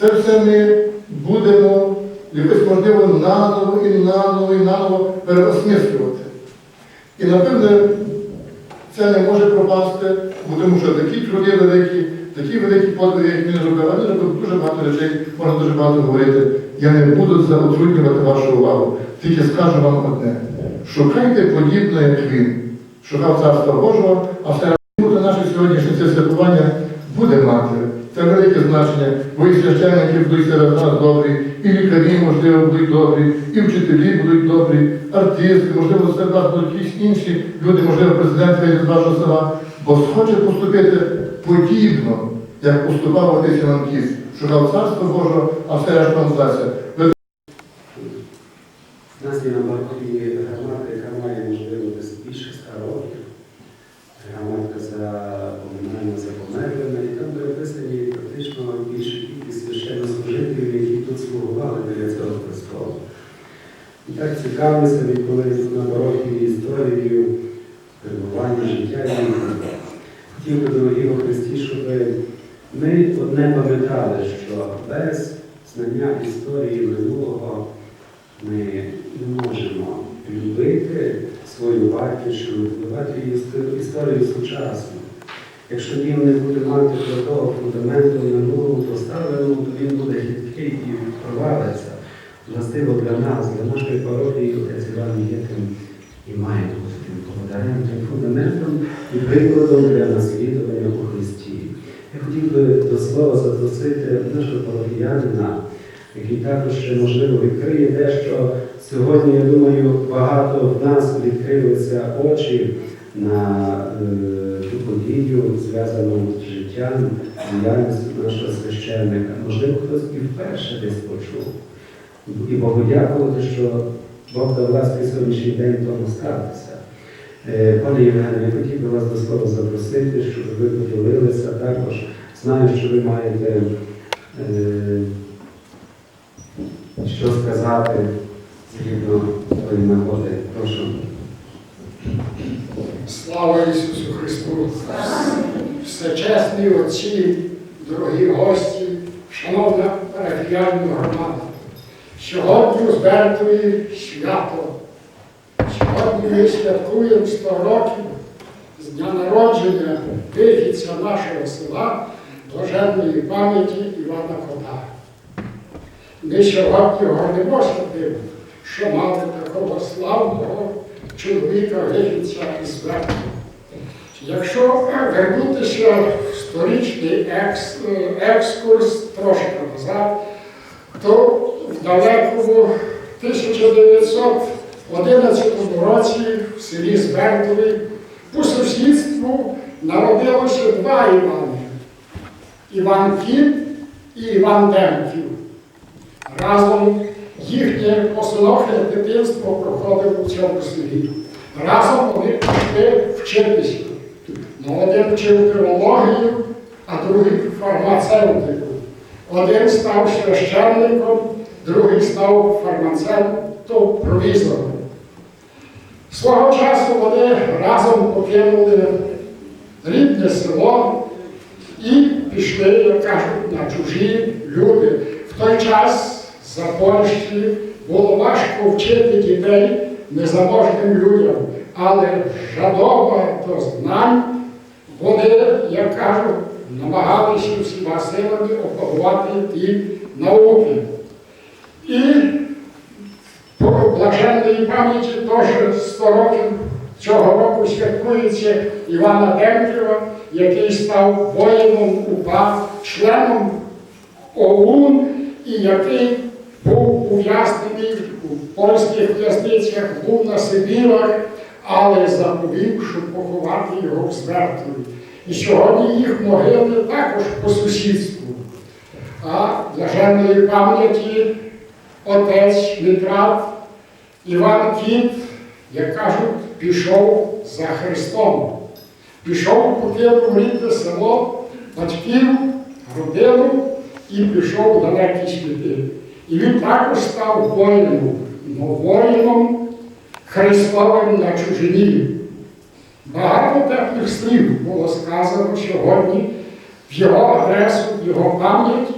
Це все ми будемо якось можливо наново і наново і наново переосмислювати. І напевне, це не може пропасти, тому що такі труди великі, такі великі подвиги, як він зробив, а він робив дуже багато речей, можна дуже багато говорити. Я не буду заотруднювати вашу увагу. Тільки скажу вам одне. Шукайте подібне, як він. Шукав царства Божого, а все бути наше сьогоднішнє це святкування буде мати. Це велике значення, і священники будуть серед нас добрі, і лікарі, можливо, будуть добрі, і вчителі будуть добрі, артисти, можливо, серед вас будуть якісь інші люди, можливо, президент вийде з вашого села, бо схоче поступити подібно, як поступав отець Іванкіс. Шукав царство Божого, а все решта вам здасться. У нас є на Баркові громада, яка має, можливо, більше ста років. Громадка за поминання за померлими, і практично більша кількість священнослужителів, які тут слугували біля цього престолу. І так цікавився, відколи на Барохі історію перебування, життя їхнього. Хотів би, дорогі у Христі, щоб ми одне пам'ятали, що без знання історії минулого ми не можемо любити свою батьківщину, історію- історію сучасну. Якщо він не буде мати того фундаменту минулого поставленого, то він буде хиткий і провалиться. Властиво для нас, для нашої пародії, отець Іван є тим і має бути тим тим фундаментом і прикладом для наслідування у Христі. Я хотів би до слова запросити нашого пародіянина, який також ще, можливо відкриє дещо. Сьогодні, я думаю, багато в нас відкрилися очі на ту подію, зв'язану з життям, діяльністю нашого священника. Можливо, хтось і вперше десь почув. І Богу дякувати, що Бог дав ласки сьогоднішній день тому статися. Е, Пане Євгене, я хотів би вас до слова запросити, щоб ви поділилися також. Знаю, що ви маєте е, що сказати згідно тої нагоди. Прошу. Слава Ісусу Христу! Всечесні отці, дорогі гості, шановна парафіяльна громада. Сьогодні у Збертові свято. Сьогодні ми святкуємо 100 років з дня народження вихідця нашого села блаженної пам'яті Івана Кота. Ми сьогодні гордимося тим, що мали такого славного чоловіка вихідця із Збертова. Якщо вернутися в сторічний екс, екскурс трошки назад, то в далекому 1911 році в селі Збертові по сусідству народилося два Івани Іван Кіт і Іван Демків. Разом їхнє посинохе дитинство проходило в цьому селі. Разом вони пішли вчитися. Ну, один вчив філологію, а другий фармацевтику. Один став священником, другий став фармацевтом провізором. Свого часу вони разом покинули рідне село і пішли, як кажуть, на чужі люди. В той час за Польщі було важко вчити дітей незаможним людям, але жадоба до знань вони, як кажуть, намагалися всіма силами опанувати ті науки. І по блаженної пам'яті теж 100 років цього року святкується Івана Демківа, який став воїном УПА, членом ОУН і який був ув'язнений у польських в'язницях, був на Сибірах, але заповів, щоб поховати його в Звертові. І сьогодні їх могили також по сусідству. А блаженної пам'яті отець Мітрат Іван Кіт, як кажуть, пішов за Христом. Пішов, покинув рідне село, батьків, родину і пішов далекі світи. І він також став воїном, но воїном Христовим на чужині. Багато теплих слів було сказано сьогодні в його адресу, в його пам'ять.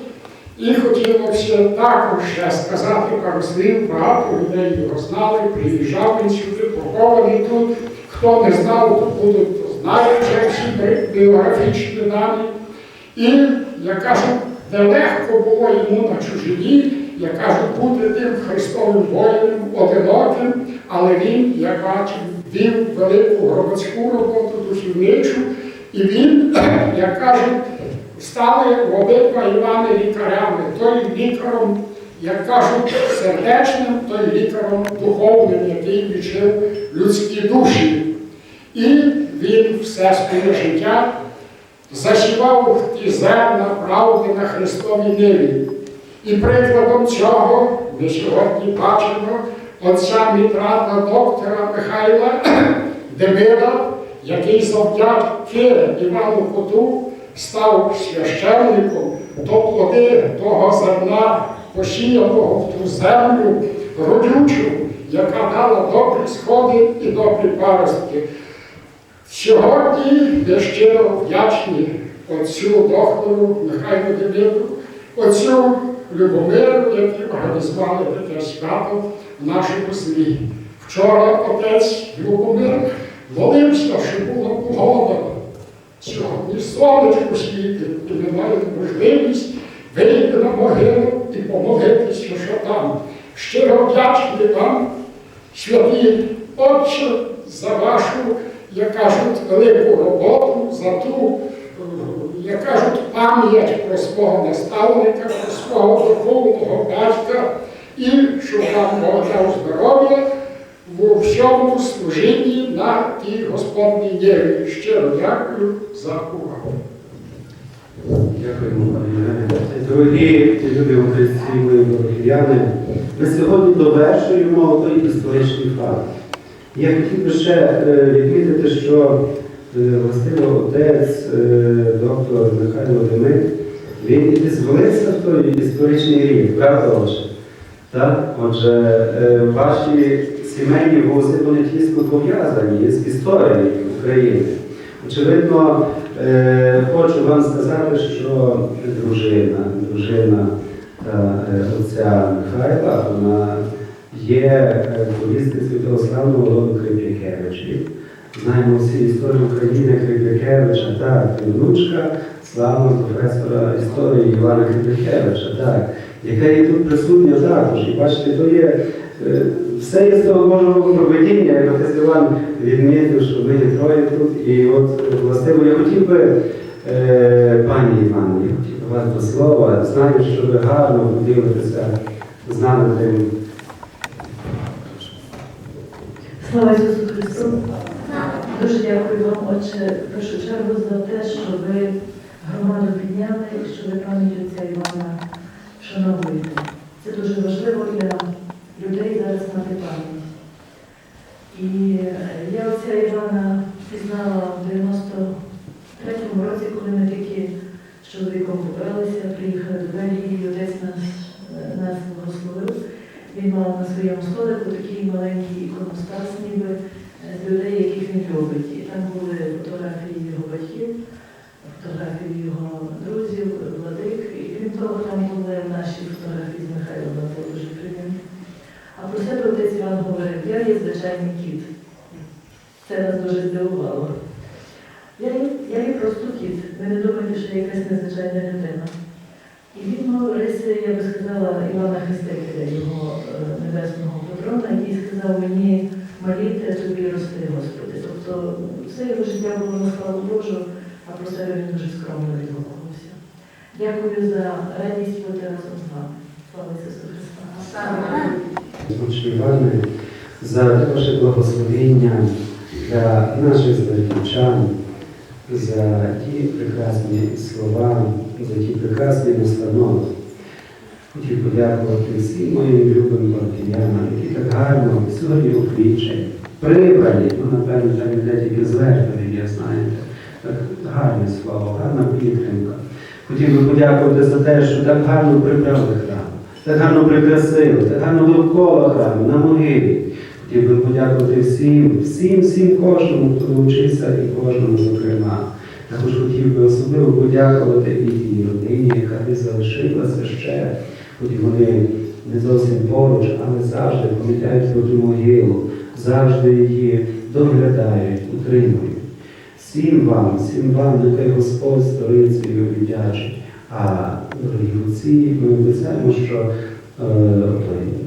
І хотілося також ще сказати пару слів, багато людей його знали, приїжджав він сюди, похований тут. Хто не знав, то будуть, то знають всі біографічні дані. І, як кажуть, де легко було йому на чужині, як кажуть, бути тим Христовим воїном, одиноким, але він, як бачив, вів велику громадську роботу, духовничу, і він, як кажуть, стали обидва Івани лікарями, той лікаром, як кажуть, сердечним, той лікаром духовним, який лічив людські душі. І він все своє життя засівав ті зерна правди на Христовій ниві. І прикладом цього ми сьогодні бачимо отця мітрата доктора Михайла Демида, який завдяки Івану Коту став священником до плоди того зерна, посіяного в ту землю родючу, яка дала добрі сходи і добрі паростки. Сьогодні ми щиро вдячні отцю доктору Михайлу Демиду, отцю Любомиру, які організували таке свято в нашому селі. Вчора отець Любомир молився, що була погода. Сьогодні сонечко світить, і ми маємо можливість вийти на могилу і помолитися, що там. Щиро вдячні вам, святі Отче, за вашу, як кажуть, велику роботу, за ту, як кажуть, пам'ять про свого наставника, про свого духовного батька, і щоб вам Бог здоров'я в всьому служінні на тій Господній нєві. Щиро дякую за увагу. Дякуємо. Дорогі люди українці, мої парафіяни, ми сьогодні довершуємо той історичний факт. Я хотів би ще е, відмітити, що властиво отець, е, доктор Михайло Демик, він і звалився в той історичний рік, правда, отже? Так? Отже, е, ваші сімейні вузи вони тісно пов'язані з історією України. Очевидно, е, хочу вам сказати, що дружина, дружина е, отця Михайла, вона є е, повісницею того роду Крип'якевичів. Знаємо всі історію України Крип'якевича, так, і внучка славного професора історії Івана Крип'якевича, так, яка є тут присутня також. І бачите, то є е, все є з того Божого проведіння, як отець Іван відмітив, що ми є троє тут. І от, властиво, я хотів би, е, пані Іван, я хотів би вас до слова. Знаю, що ви гарно поділитеся з нами тим. Слава Ісусу Христу! Дуже дякую вам, Отче, в першу чергу за те, що ви громаду підняли і що ви пам'ять отця Івана вшановуєте. Це дуже важливо для людей зараз мати пам'ять. І е, я отця Івана пізнала в 93-му році, коли ми тільки з чоловіком побралися, приїхали до Бельгії, і отець нас, е, нас благословив. Він мав на своєму столику такий маленький іконостас, ніби людей, яких він любить. І там були фотографії його батьків, фотографії його друзів, владик. І крім того, там були наші фотографії з Михайлом, було дуже приємно. А про себе отець Іван говорив, я є звичайний кіт. Це нас дуже здивувало. Я є, я є просто кіт. Ви не думаєте, що я якась незвичайна людина. І він мав риси, я би сказала, Івана Христителя, його е, небесного патрона, який сказав мені маліте тобі рости, Господи. Тобто все його життя було на славу Божу, а про себе він дуже скромно відгукувався. Дякую за радість бути разом з вами. Слава Ісусу Христу! Отче Іване, за ваше благословення для наших зберігачан, за ті прекрасні слова, за ті прекрасні настанови. Хотів подякувати всім моїм любим сьогодні оклічені, прибрані, ну, напевно, вже не тільки звертові, я знаєте. Гарне слово, гарна підтримка. Хотів би подякувати за те, що так гарно прибрали храм, так гарно прикрасили, так гарно довкола храму, на могилі. Хотів би подякувати всім, всім, всім кожному, хто долучився і кожному, зокрема. Також хотів би особливо подякувати і тій родині, яка десь залишилася ще, хоч вони не зовсім поруч, але завжди пам'ятають про ту могилу, завжди її доглядають, утримують. Всім вам, всім вам, нехай Господь сторицею віддячить. А дорогі ми обіцяємо, що е,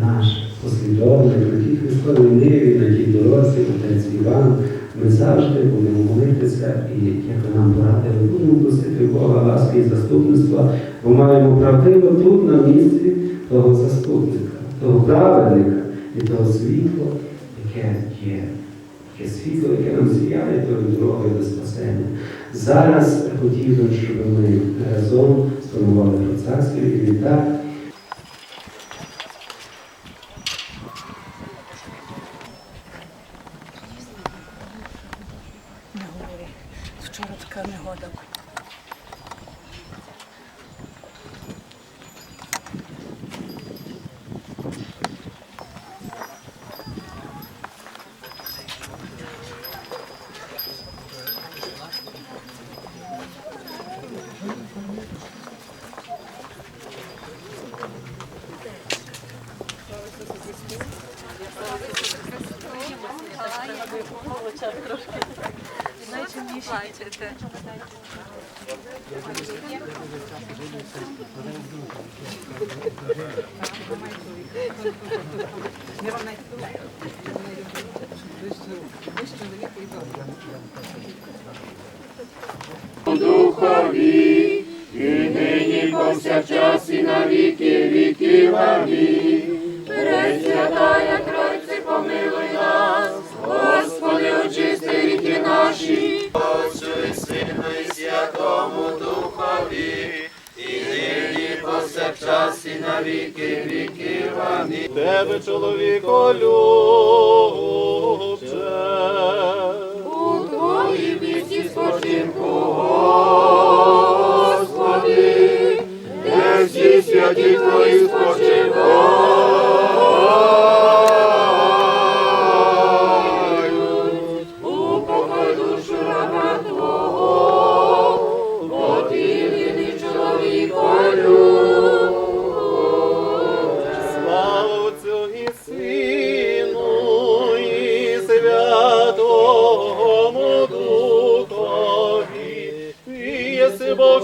наш послідовник на тій Христовій ниві, на тій дорозі, отець Іван, ми завжди будемо молитися і, як нам порадили, будемо просити Бога ласки і заступництва, бо маємо правдиво тут на місці того заступника, того праведника і того світла, яке є. Яке світло, яке нам сіяє тою дорогою до спасення. Зараз хотів би, щоб ми разом сформували процесію і відтак плачете. Духові, і нині повсякчас, і на віки, віків амінь. Пресвятая Тройці помилуй Тебе, чоловіко, любче. У твоїй місці спочинку, Господи, де всі святі твої спочивають.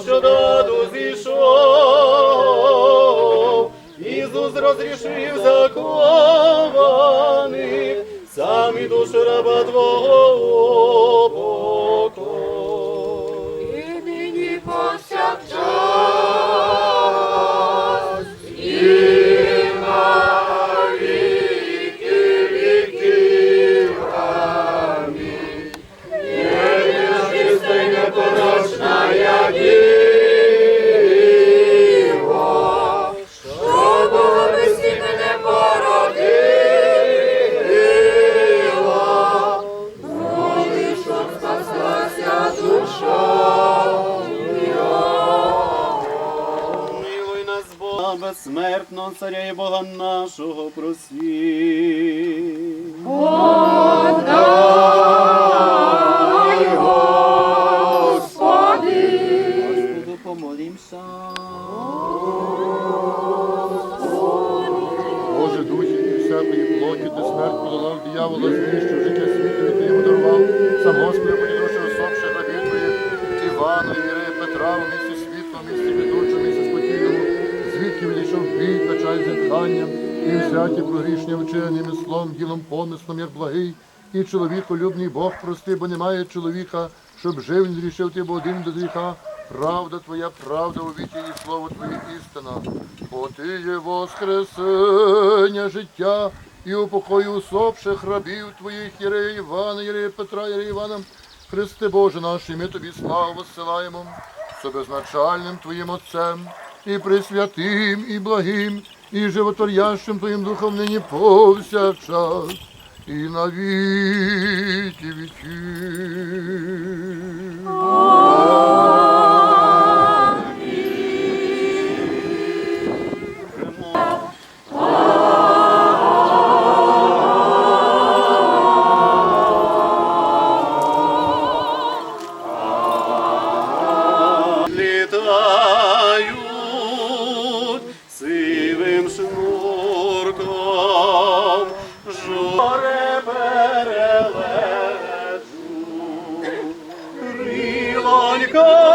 Що даду зійшов. Ісус розрішив закованих, сам і душу раба Твого ділом, помислом, як благий, і чоловіколюбний Бог прости, бо немає чоловіка, щоб жив, не рішив ти, бо один до гріха. Правда твоя, правда у віті і слово твоє істина. Бо ти є воскресення життя і упокою усопших рабів твоїх, Єрея Івана, Єрея Петра, Єрея Івана. Христе Боже наш, і ми тобі славу посилаємо, що безначальним Твоїм Отцем, і присвятим, і благим, і животворящим Твоїм Духом нині повсякчас, і на віки віків. Mexico!